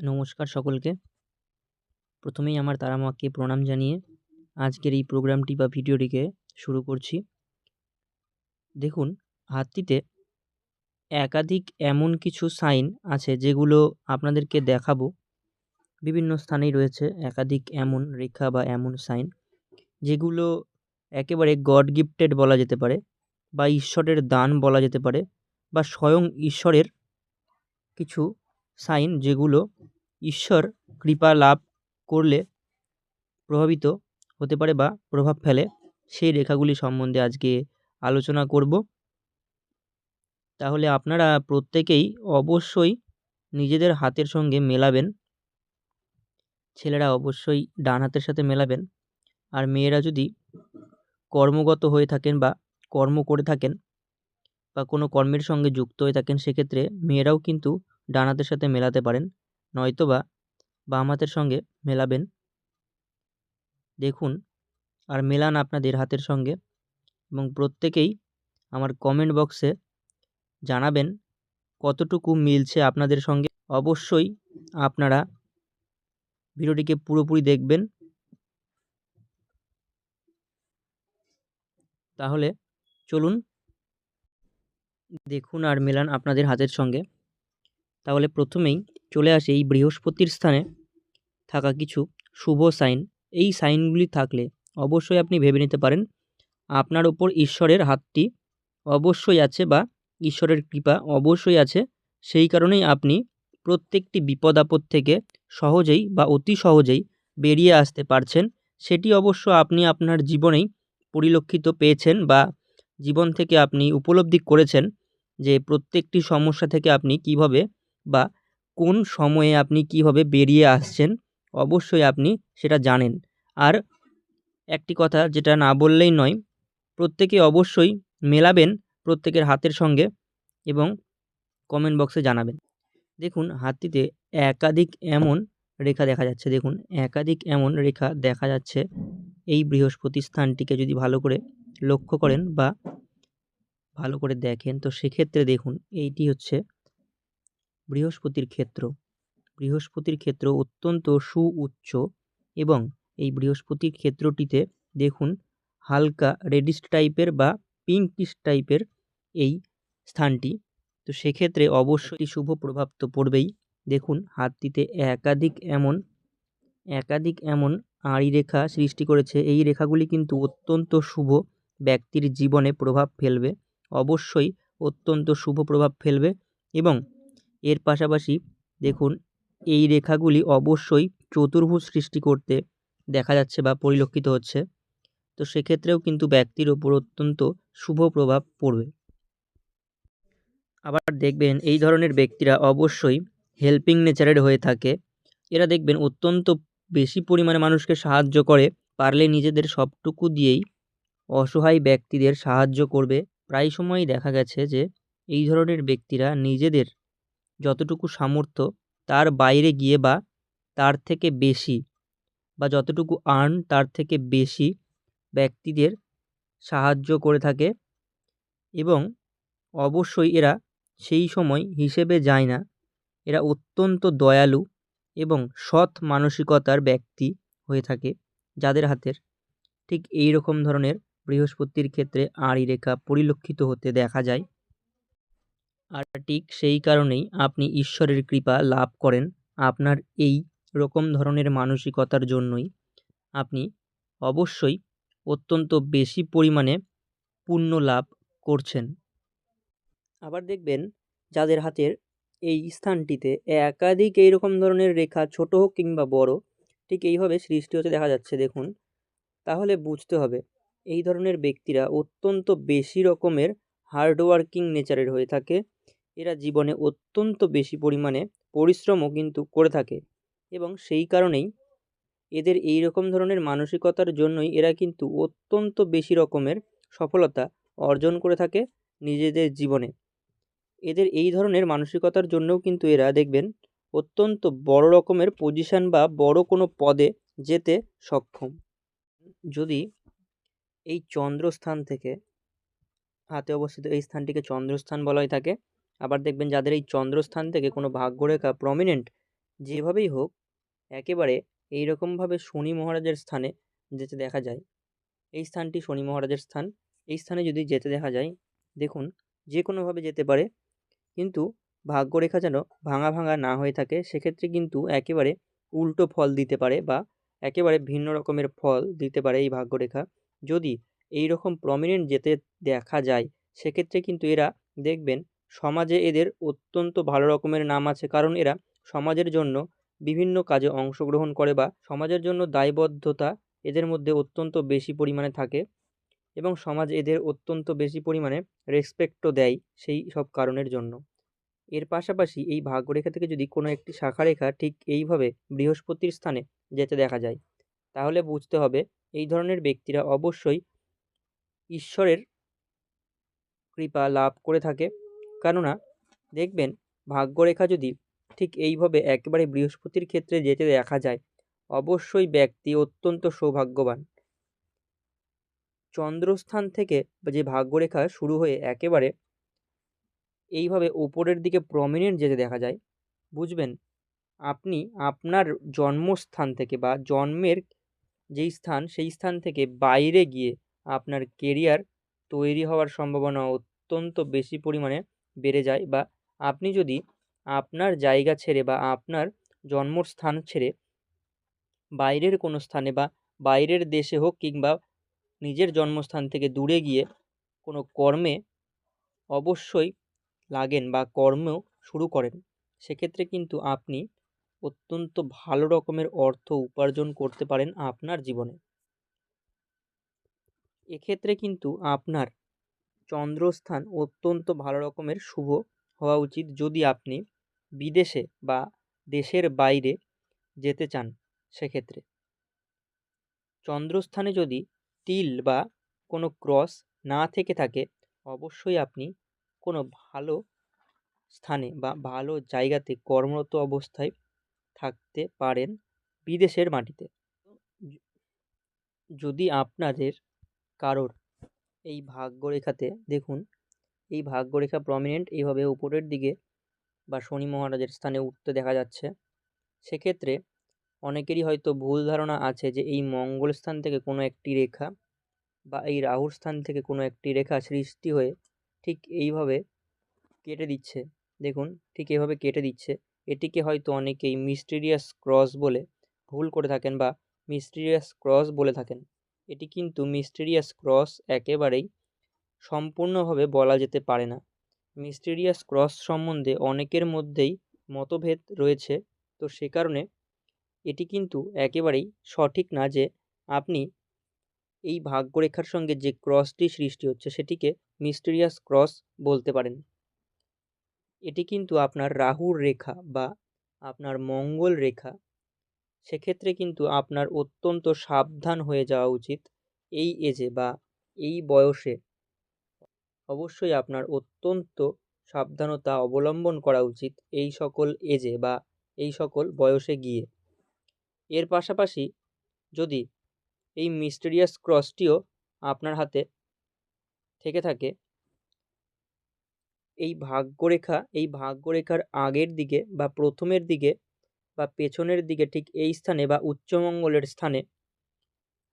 নমস্কার সকলকে। প্রথমেই আমার তারা মাকে প্রণাম জানিয়ে আজকের এই প্রোগ্রামটি বা ভিডিওটিকে শুরু করছি। দেখুন, হাতটিতে একাধিক এমন কিছু সাইন আছে যেগুলো আপনাদেরকে দেখাবো। বিভিন্ন স্থানেই রয়েছে একাধিক এমন রেখা বা এমন সাইন, যেগুলো একেবারে গড গিফটেড বলা যেতে পারে বা ঈশ্বরের দান বলা যেতে পারে বা স্বয়ং ঈশ্বরের কিছু সাইন যেগুলো ঈশ্বর কৃপা লাভ করলে প্রভাবিত হতে পারে বা প্রভাব ফেলে, সেই রেখাগুলি সম্বন্ধে আজকে আলোচনা করব। তাহলে আপনারা প্রত্যেকেই অবশ্যই নিজেদের হাতের সঙ্গে মেলাবেন। ছেলেরা অবশ্যই ডান হাতের সাথে মেলাবেন। আর মেয়েরা যদি কর্মগত হয়ে থাকেন বা কর্ম করে থাকেন বা কোনো কর্মের সঙ্গে যুক্ত হয়ে থাকেন, সেক্ষেত্রে মেয়েরাও কিন্তু ডান হাতের সাথে মেলাতে পারেন, নয়তোবা বাম হাতের সঙ্গে মেলাবেন। দেখুন, আর মেলান আপনাদের হাতের সঙ্গে এবং প্রত্যেকেই আমার কমেন্ট বক্সে জানাবেন কতটুকু মিলছে আপনাদের সঙ্গে। অবশ্যই আপনারা ভিডিওটিকে পুরোপুরি দেখবেন। তাহলে চলুন, দেখুন আর মেলান আপনাদের হাতের সঙ্গে। তাহলে প্রথমেই চলে আসে এই বৃহস্পতির স্থানে থাকা কিছু শুভ সাইন। এই সাইনগুলি থাকলে অবশ্যই আপনি ভেবে নিতে পারেন, আপনার ওপর ঈশ্বরের হাতটি অবশ্যই আছে বা ঈশ্বরের কৃপা অবশ্যই আছে। সেই কারণেই আপনি প্রত্যেকটি বিপদ আপদ থেকে সহজেই বা অতি সহজেই বেরিয়ে আসতে পারছেন। সেটি অবশ্য আপনি আপনার জীবনেই পরিলক্ষিত পেয়েছেন বা জীবন থেকে আপনি উপলব্ধি করেছেন যে প্রত্যেকটি সমস্যা থেকে আপনি কীভাবে বা কোন সময়ে আপনি কীভাবে বেরিয়ে আসছেন, অবশ্যই আপনি সেটা জানেন। আর একটি কথা যেটা না বললেই নয়, প্রত্যেকে অবশ্যই মেলাবেন প্রত্যেকের হাতের সঙ্গে এবং কমেন্ট বক্সে জানাবেন। দেখুন হাতটিতে একাধিক এমন রেখা দেখা যাচ্ছে। দেখুন, একাধিক এমন রেখা দেখা যাচ্ছে। এই বৃহস্পতি স্থানটিকে যদি ভালো করে লক্ষ্য করেন বা ভালো করে দেখেন, তো সেক্ষেত্রে দেখুন, এইটি হচ্ছে বৃহস্পতির ক্ষেত্র। বৃহস্পতির ক্ষেত্র অত্যন্ত সুউচ্চ এবং এই বৃহস্পতির ক্ষেত্রটিতে দেখুন হালকা রেডিশ টাইপের বা পিঙ্কিশ টাইপের এই স্থানটি। তো সেক্ষেত্রে অবশ্যই শুভ প্রভাব তো পড়বেই। দেখুন হাতটিতে একাধিক এমন একাধিক এমন আড়ি রেখা সৃষ্টি করেছে। এই রেখাগুলি কিন্তু অত্যন্ত শুভ ব্যক্তির জীবনে প্রভাব ফেলবে। অবশ্যই অত্যন্ত শুভ প্রভাব ফেলবে এবং এর পাশাপাশি দেখুন, এই রেখাগুলি অবশ্যই চতুর্ভুজ সৃষ্টি করতে দেখা যাচ্ছে বা পরিলক্ষিত হচ্ছে। তো সেক্ষেত্রেও কিন্তু ব্যক্তির ওপর অত্যন্ত শুভ প্রভাব পড়বে। আবার দেখবেন, এই ধরনের ব্যক্তিরা অবশ্যই হেল্পিং নেচারের হয়ে থাকে। এরা দেখবেন অত্যন্ত বেশি পরিমাণে মানুষকে সাহায্য করে, পারলে নিজেদের সবটুকু দিয়েই অসহায় ব্যক্তিদের সাহায্য করবে। প্রায় সময়ই দেখা গেছে যে, এই ধরনের ব্যক্তিরা নিজেদের যতটুকু সামর্থ্য, তার বাইরে গিয়ে বা তার থেকে বেশি বা যতটুকু আর্ন তার থেকে বেশি ব্যক্তিদের সাহায্য করে থাকে এবং অবশ্যই এরা সেই সময় হিসেবে যায় না। এরা অত্যন্ত দয়ালু এবং সৎ মানসিকতার ব্যক্তি হয়ে থাকে যাদের হাতের। ঠিক এই রকম ধরনের বৃহস্পতির ক্ষেত্রে আড়ি রেখা পরিলক্ষিত হতে দেখা যায়। আর ঠিক সেই কারণেই আপনি ঈশ্বরের কৃপা লাভ করেন আপনার এই রকম ধরনের মানসিকতার জন্যই। আপনি অবশ্যই অত্যন্ত বেশি পরিমাণে পুণ্য লাভ করছেন। আবার দেখবেন যাদের হাতের এই স্থানটিতে একাধিক এই রকম ধরনের রেখা ছোট হোক কিংবা বড়, ঠিক এইভাবে সৃষ্টি হতে দেখা যাচ্ছে দেখুন। তাহলে বুঝতে হবে এই ধরনের ব্যক্তিরা অত্যন্ত বেশি রকমের হার্ডওয়ার্কিং নেচারের হয়ে থাকে। এরা জীবনে অত্যন্ত বেশি পরিমাণে পরিশ্রমও কিন্তু করে থাকে এবং সেই কারণেই এদের এই রকম ধরনের মানসিকতার জন্যই এরা কিন্তু অত্যন্ত বেশি রকমের সফলতা অর্জন করে থাকে নিজেদের জীবনে। এদের এই ধরনের মানসিকতার জন্যও কিন্তু এরা দেখবেন অত্যন্ত বড় রকমের পজিশান বা বড় কোনো পদে যেতে সক্ষম। যদি এই চন্দ্রস্থান থেকে হাতে অবস্থিত এই স্থানটিকে চন্দ্রস্থান বলা হয়ে থাকে। আবার দেখবেন যাদের এই চন্দ্রস্থান থেকে কোনো ভাগ্যরেখা প্রমিনেন্ট যেভাবেই হোক, একেবারে এই রকমভাবে শনি মহারাজের স্থানে যেতে দেখা যায়। এই স্থানটি শনি মহারাজের স্থান। এই স্থানে যদি যেতে দেখা যায়, দেখুন যে কোনোভাবে যেতে পারে। কিন্তু ভাগ্যরেখা যেন ভাঙা ভাঙা না হয়ে থাকে, সেক্ষেত্রে কিন্তু একেবারে উল্টো ফল দিতে পারে বা একেবারে ভিন্ন রকমের ফল দিতে পারে এই ভাগ্যরেখা। যদি এই রকম প্রমিনেন্ট যেতে দেখা যায়, সেক্ষেত্রে কিন্তু এরা দেখবেন সমাজে এদের অত্যন্ত ভালো রকমের নাম আছে। কারণ এরা সমাজের জন্য বিভিন্ন কাজে অংশগ্রহণ করে বা সমাজের জন্য দায়বদ্ধতা এদের মধ্যে অত্যন্ত বেশি পরিমাণে থাকে এবং সমাজ এদের অত্যন্ত বেশি পরিমাণে রেসপেক্টও দেয় সেই সব কারণের জন্য। এর পাশাপাশি এই ভাগ্যরেখা থেকে যদি কোনো একটি শাখারেখা ঠিক এইভাবে বৃহস্পতির স্থানে যেতে দেখা যায়, তাহলে বুঝতে হবে এই ধরনের ব্যক্তিরা অবশ্যই ঈশ্বরের কৃপা লাভ করে থাকে। কেননা, দেখবেন, ভাগ্যরেখা যদি ঠিক এইভাবে একেবারে বৃহস্পতির ক্ষেত্রে যেতে দেখা যায়, অবশ্যই ব্যক্তি অত্যন্ত সৌভাগ্যবান। চন্দ্রস্থান থেকে যে ভাগ্যরেখা শুরু হয়ে একেবারে এইভাবে ওপরের দিকে প্রমিনেন্ট যেতে দেখা যায়, বুঝবেন, আপনি আপনার জন্মস্থান থেকে বা জন্মের যেই স্থান, সেই স্থান থেকে বাইরে গিয়ে আপনার কেরিয়ার তৈরি হওয়ার সম্ভাবনা অত্যন্ত বেশি পরিমাণে বেড়ে যায় বা আপনি যদি আপনার জায়গা ছেড়ে বা আপনার জন্মস্থান ছেড়ে বাইরের কোনো স্থানে বা বাইরের দেশে হোক কিংবা নিজের জন্মস্থান থেকে দূরে গিয়ে কোনো কর্মে অবশ্যই লাগেন বা কর্ম শুরু করেন, সেক্ষেত্রে কিন্তু আপনি অত্যন্ত ভালো রকমের অর্থ উপার্জন করতে পারেন আপনার জীবনে। এক্ষেত্রে কিন্তু আপনার চন্দ্রস্থান অত্যন্ত ভালো রকমের শুভ হওয়া উচিত যদি আপনি বিদেশে বা দেশের বাইরে যেতে চান সেক্ষেত্রে। চন্দ্রস্থানে যদি তিল বা কোনো ক্রস না থেকে থাকে, অবশ্যই আপনি কোনো ভালো স্থানে বা ভালো জায়গাতে কর্মরত অবস্থায় থাকতে পারেন বিদেশের মাটিতে। যদি আপনাদের কারোর। এই ভাগ্যরেখাতে দেখুন, এই ভাগ্যরেখা প্রমিনেন্ট এইভাবে উপরের দিকে বা শনি মহারাজের স্থানে উঠতে দেখা যাচ্ছে। সেক্ষেত্রে অনেকেরই হয়তো ভুল ধারণা আছে যে এই মঙ্গল স্থান থেকে কোনো একটি রেখা বা এই রাহুর স্থান থেকে কোনো একটি রেখা সৃষ্টি হয়ে ঠিক এইভাবে কেটে দিচ্ছে। দেখুন, ঠিক এভাবে কেটে দিচ্ছে। এটিকে হয়তো অনেকেই মিস্টিরিয়াস ক্রস বলে ভুল করে থাকেন বা মিস্টিরিয়াস ক্রস বলে থাকেন। এটি কিন্তু মিস্টিরিয়াস ক্রস একেবারেই সম্পূর্ণভাবে বলা যেতে পারে না। মিস্টিরিয়াস ক্রস সম্বন্ধে অনেকের মধ্যেই মতভেদ রয়েছে, তো সে কারণে এটি কিন্তু একেবারেই সঠিক না যে আপনি এই ভাগ্যরেখার সঙ্গে যে ক্রসটি সৃষ্টি হচ্ছে সেটিকে মিস্টিরিয়াস ক্রস বলতে পারেন। এটি কিন্তু আপনার রাহুর রেখা বা আপনার মঙ্গল রেখা সেক্ষেত্রে কিন্তু আপনার অত্যন্ত সাবধান হয়ে যাওয়া উচিত এই এজে বা এই বয়সে। অবশ্যই আপনার অত্যন্ত সাবধানতা অবলম্বন করা উচিত এই সকল এজে বা এই সকল বয়সে গিয়ে। এর পাশাপাশি যদি এই মিস্টেরিয়াস ক্রসটিও আপনার হাতে থেকে থাকে, এই ভাগ্যরেখা, এই ভাগ্যরেখার আগের দিকে বা প্রথমের দিকে বা পেছনের দিকে ঠিক এই স্থানে বা উচ্চমঙ্গলের স্থানে,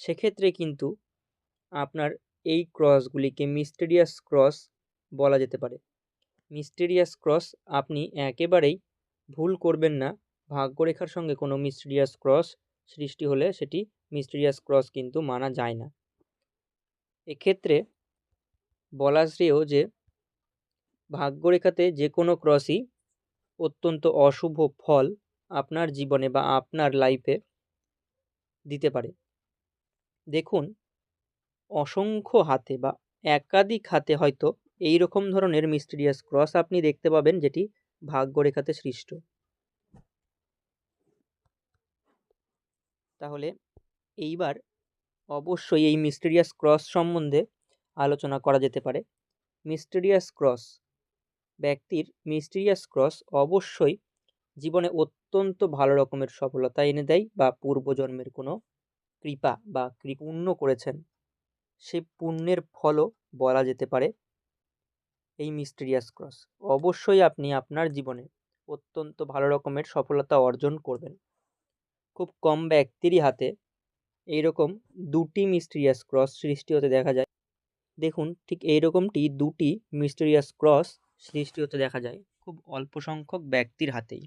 সেক্ষেত্রে কিন্তু আপনার এই ক্রসগুলিকে মিস্টেরিয়াস ক্রস বলা যেতে পারে। মিস্টেরিয়াস ক্রস আপনি একেবারেই ভুল করবেন না। ভাগ্যরেখার সঙ্গে কোনো মিস্টেরিয়াস ক্রস সৃষ্টি হলে সেটি মিস্টেরিয়াস ক্রস কিন্তু মানা যায় না। এক্ষেত্রে বলা শ্রেয় যে, ভাগ্যরেখাতে যে কোনো ক্রসই অত্যন্ত অশুভ ফল আপনার জীবনে বা আপনার লাইফে দিতে পারে। দেখুন, অসংখ্য হাতে বা একাধিক হাতে হয়তো এই রকম ধরনের মিস্টিরিয়াস ক্রস আপনি দেখতে পাবেন যেটি ভাগ্যরেখাতে সৃষ্ট। তাহলে এইবার অবশ্যই এই মিস্টিরিয়াস ক্রস সম্বন্ধে আলোচনা করা যেতে পারে। মিস্টিরিয়াস ক্রস ব্যক্তির মিস্টিরিয়াস ক্রস অবশ্যই জীবনে অত্যন্ত ভালো রকমের সফলতা এনে দেয় বা পূর্বজন্মের কোনো কৃপা বা কৃপুণ্য করেছেন। সে পুণ্যের ফলও বলা যেতে পারে এই মিস্টিরিয়াস ক্রস। অবশ্যই আপনি আপনার জীবনে অত্যন্ত ভালো রকমের সফলতা অর্জন করবেন। খুব কম ব্যক্তিরই হাতে এই রকম দুটি মিস্টিরিয়াস ক্রস সৃষ্টি হতে দেখা যায়। দেখুন, ঠিক এই রকমটি দুটি মিস্টিরিয়াস ক্রস সৃষ্টি হতে দেখা যায় খুব অল্প সংখ্যক ব্যক্তির হাতেই।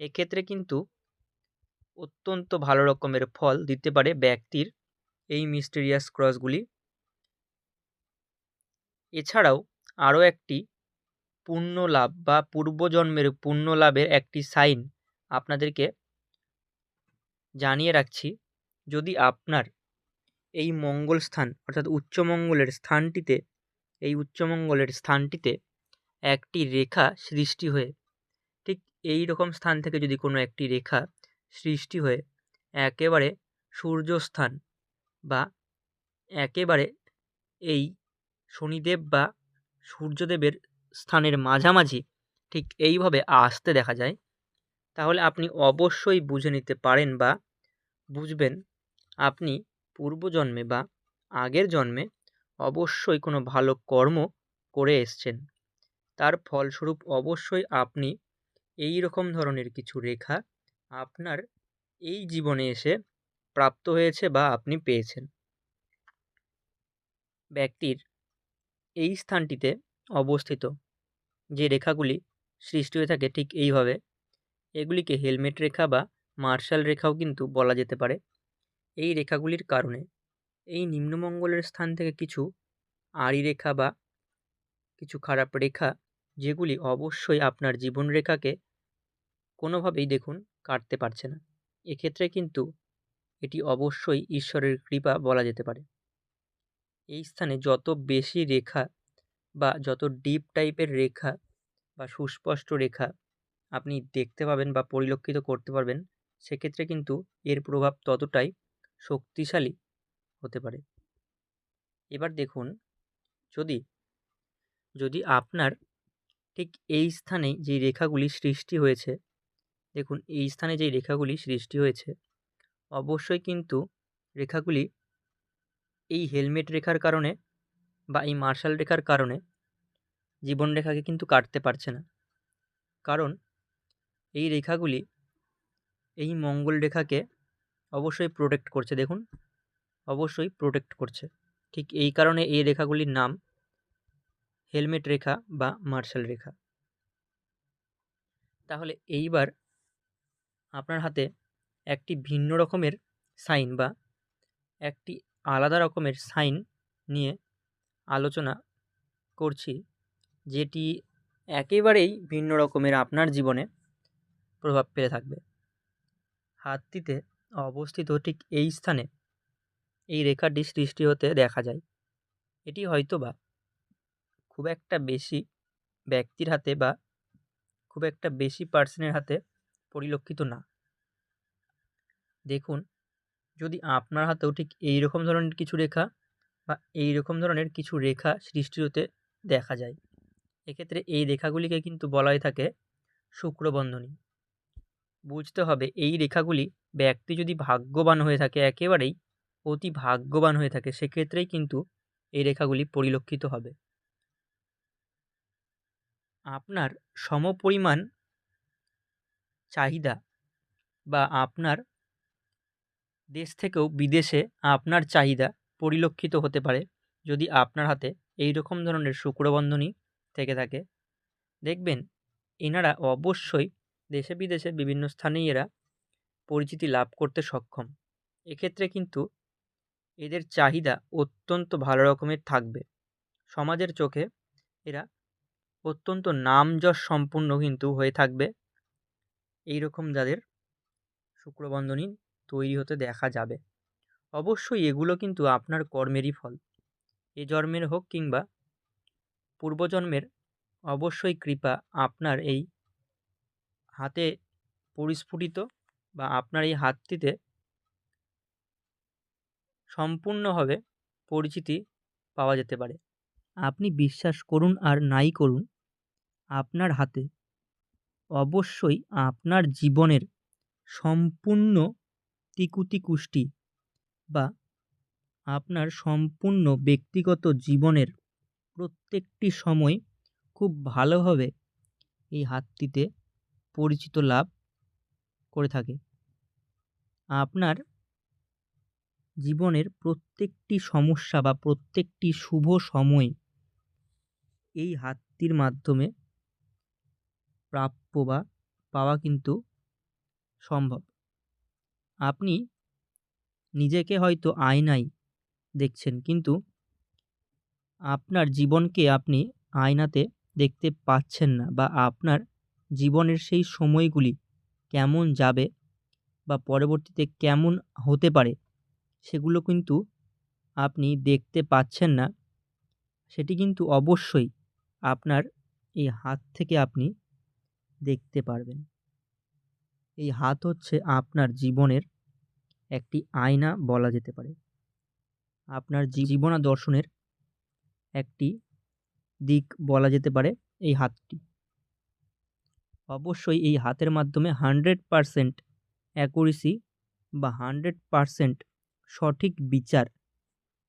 এক্ষেত্রে কিন্তু অত্যন্ত ভালো রকমের ফল দিতে পারে ব্যক্তির এই মিস্টিরিয়াস ক্রসগুলি এছাড়াও আরও একটি পুণ্য লাভ বা পূর্বজন্মের পুণ্য লাভের একটি সাইন আপনাদেরকে জানিয়ে রাখছি। যদি আপনার এই মঙ্গল স্থান অর্থাৎ উচ্চমঙ্গলের স্থানটিতে, এই উচ্চমঙ্গলের স্থানটিতে একটি রেখা সৃষ্টি হয়ে এই রকম স্থান থেকে যদি কোনো একটি রেখা সৃষ্টি হয়ে একেবারে সূর্যস্থান বা একেবারে এই শনিদেব বা সূর্যদেবের স্থানের মাঝামাঝি ঠিক এইভাবে আসতে দেখা যায়, তাহলে আপনি অবশ্যই বুঝে নিতে পারেন বা বুঝবেন আপনি পূর্বজন্মে বা আগের জন্মে অবশ্যই কোনো ভালো কর্ম করে এসছেন। তার ফলস্বরূপ অবশ্যই আপনি এই রকম ধরনের কিছু রেখা আপনার এই জীবনে এসে প্রাপ্ত হয়েছে বা আপনি পেয়েছেন। ব্যক্তির এই স্থানটিতে অবস্থিত যে রেখাগুলি সৃষ্টি হয়ে থাকে ঠিক এইভাবে, এগুলিকে হেলমেট রেখা বা মার্শাল রেখাও কিন্তু বলা যেতে পারে। এই রেখাগুলির কারণে এই নিম্নমঙ্গলের স্থান থেকে কিছু আড়ি রেখা বা কিছু খারাপ রেখা যেগুলি অবশ্যই আপনার জীবন রেখাকে কোনোভাবেই দেখুন কাটতে পারছে না। এক্ষেত্রে কিন্তু এটি অবশ্যই ঈশ্বরের কৃপা বলা যেতে পারে। এই স্থানে যত বেশি রেখা বা যত ডিপ টাইপের রেখা বা সুস্পষ্ট রেখা আপনি দেখতে পাবেন বা পরিলক্ষিত করতে পারবেন, সেক্ষেত্রে কিন্তু এর প্রভাব ততটাই শক্তিশালী হতে পারে। এবার দেখুন, যদি যদি আপনার ঠিক এই স্থানেই যেই রেখাগুলি সৃষ্টি হয়েছে দেখুন, এই স্থানে যেই রেখাগুলি সৃষ্টি হয়েছে, অবশ্যই কিন্তু রেখাগুলি এই হেলমেট রেখার কারণে বা এই মার্শাল রেখার কারণে জীবন রেখাকে কিন্তু কাটতে পারছে না। কারণ এই রেখাগুলি এই মঙ্গল রেখাকে অবশ্যই প্রোটেক্ট করছে, দেখুন, অবশ্যই প্রোটেক্ট করছে। ঠিক এই কারণে এই রেখাগুলির নাম হেলমেট রেখা বা মার্শাল রেখা। তাহলে এইবার আপনার হাতে একটি ভিন্ন রকমের সাইন বা একটি আলাদা রকমের সাইন নিয়ে আলোচনা করছি, যেটি একেবারেই ভিন্ন রকমের আপনার জীবনে প্রভাব ফেলে থাকবে। হাতটিতে অবস্থিত ঠিক এই স্থানে এই রেখাটি সৃষ্টি হতে দেখা যায়। এটি হয়তো বা খুব একটা বেশি ব্যক্তির হাতে বা খুব একটা বেশি পার্সনের হাতে পরিলক্ষিত না। দেখুন, যদি আপনার হাতেও ঠিক এই রকম ধরনের কিছু রেখা বা এই রকম ধরনের কিছু রেখা সৃষ্টি হতে দেখা যায়, এক্ষেত্রে এই রেখাগুলিকে কিন্তু বলাই থাকে শুক্রবন্ধনী। বুঝতে হবে এই রেখাগুলি ব্যক্তি যদি ভাগ্যবান হয়ে থাকে একেবারেই, অতি ভাগ্যবান হয়ে থাকে, সেক্ষেত্রেই কিন্তু এই রেখাগুলি পরিলক্ষিত হবে। আপনার সমপরিমাণ চাহিদা বা আপনার দেশ থেকেও বিদেশে আপনার চাহিদা পরিলক্ষিত হতে পারে যদি আপনার হাতে এই রকম ধরনের শুক্রবন্ধনী থেকে থাকে। দেখবেন, এনারা অবশ্যই দেশে বিদেশে বিভিন্ন স্থানেই এরা পরিচিতি লাভ করতে সক্ষম। এক্ষেত্রে কিন্তু এদের চাহিদা অত্যন্ত ভালো রকমের থাকবে। সমাজের চোখে এরা অত্যন্ত নাম যশ সম্পূর্ণ কিন্তু হয়ে থাকবে। এই রকম যাদের শুক্রবন্ধনী তৈরি হতে দেখা যাবে। অবশ্যই এগুলো কিন্তু আপনার কর্মেরই ফল। এ জন্মের হোক কিংবা পূর্বজন্মের, অবশ্যই কৃপা আপনার এই হাতে পরিস্ফুটিত বা আপনার এই হাতটিতে সম্পূর্ণভাবে পরিচিতি পাওয়া যেতে পারে। আপনি বিশ্বাস করুন আর নাই করুন, আপনার হাতে অবশ্যই আপনার জীবনের সম্পূর্ণ তিকুতি কুষ্টি বা আপনার সম্পূর্ণ ব্যক্তিগত জীবনের প্রত্যেকটি সময় খুব ভালোভাবে এই হাতটিতে পরিচিত লাভ করে থাকে। আপনার জীবনের প্রত্যেকটি সমস্যা বা প্রত্যেকটি শুভ সময় এই হাতটির মাধ্যমে প্রাপ্য বা পাওয়া কিন্তু সম্ভব। আপনি নিজেকে হয়তো আয়নায় দেখছেন, কিন্তু আপনার জীবনকে আপনি আয়নাতে দেখতে পাচ্ছেন না বা আপনার জীবনের সেই সময়গুলি কেমন যাবে বা পরবর্তীতে কেমন হতে পারে, সেগুলো কিন্তু আপনি দেখতে পাচ্ছেন না। সেটি কিন্তু অবশ্যই আপনার এই হাত থেকে আপনি দেখতে পারবেন। এই হাত হচ্ছে আপনার জীবনের একটি আয়না বলা যেতে পারে। আপনার জীবনা দর্শনের একটি দিক বলা যেতে পারে এই হাতটি। অবশ্যই এই হাতের মাধ্যমে হান্ড্রেড পারসেন্ট অ্যাকুরেসি বা হান্ড্রেড পারসেন্ট সঠিক বিচার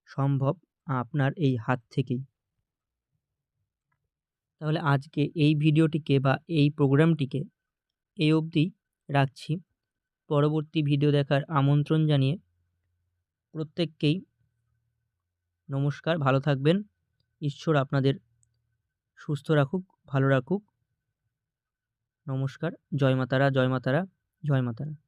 সম্ভব আপনার এই হাত থেকেই। তাহলে আজকে এই ভিডিওটিকে বা এই প্রোগ্রামটিকে এই অবধি রাখছি। পরবর্তী ভিডিও দেখার আমন্ত্রণ জানিয়ে প্রত্যেককেই নমস্কার, ভালো থাকবেন। ঈশ্বর আপনাদের সুস্থ রাখুক, ভালো রাখুক। নমস্কার, জয় মাতারা জয় মাতারা জয় মাতারা।